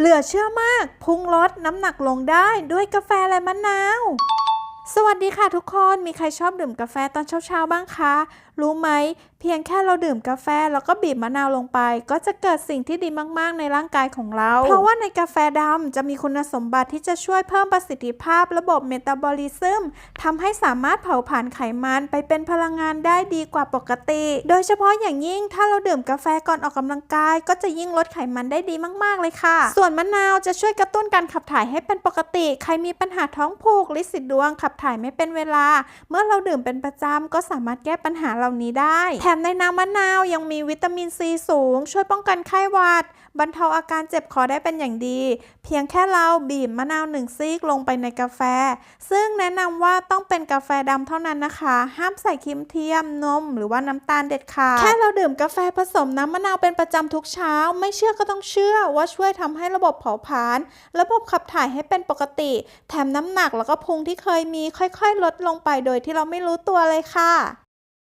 เหลือเชื่อมากพุงลดน้ำหนักลงได้ด้วยกาแฟและมะนาว สวัสดีค่ะทุกคน มีใครชอบดื่มกาแฟตอนเช้าๆบ้างคะ รู้ไหม เพียงแค่เราดื่มกาแฟแล้วก็บีบมะนาวลงไป ก็จะเกิดสิ่งที่ดีมากๆในร่างกายของเรา เพราะว่าในกาแฟดำจะมีคุณสมบัติที่จะช่วยเพิ่มประสิทธิภาพระบบเมตาบอลิซึมทำให้สามารถเผาผลาญไขมันไปเป็นพลังงานได้ดีกว่าปกติ โดยเฉพาะอย่างยิ่งถ้าเราดื่มกาแฟก่อนออกกำลังกาย ก็จะยิ่งลดไขมันได้ดีมากๆเลยค่ะ ส่วนมะนาวจะช่วยกระตุ้นการขับถ่ายให้เป็นปกติ ใครมีปัญหาท้องผูกลิสิดดวงขับถ่ายไม่เป็นเวลา เมื่อเราดื่มเป็นประจำก็สามารถแก้ปัญหาเหล่านี้ได้ แถมในน้ำมะนาวยังมีวิตามินซีสูง ช่วยป้องกันไข้หวัด บรรเทาอาการเจ็บคอได้เป็นอย่างดี เพียงแค่เราบีบมะนาวหนึ่งซีกลงไปในกาแฟ ซึ่งแนะนำว่าต้องเป็นกาแฟดำเท่านั้นนะคะ ห้ามใส่ครีมเทียมนม หรือว่าน้ำตาลเด็ดขาดแค่เราดื่มกาแฟผสมน้ำมะนาวเป็นประจำทุกเช้า ไม่เชื่อก็ต้องเชื่อว่าช่วยทำให้ระบบเผาผลาญระบบขับถ่ายให้เป็นปกติ แถมน้ำหนักแล้วก็พุงที่เคยมีค่อยๆ ลดลงไปโดยที่เราไม่รู้ตัวเลยค่ะ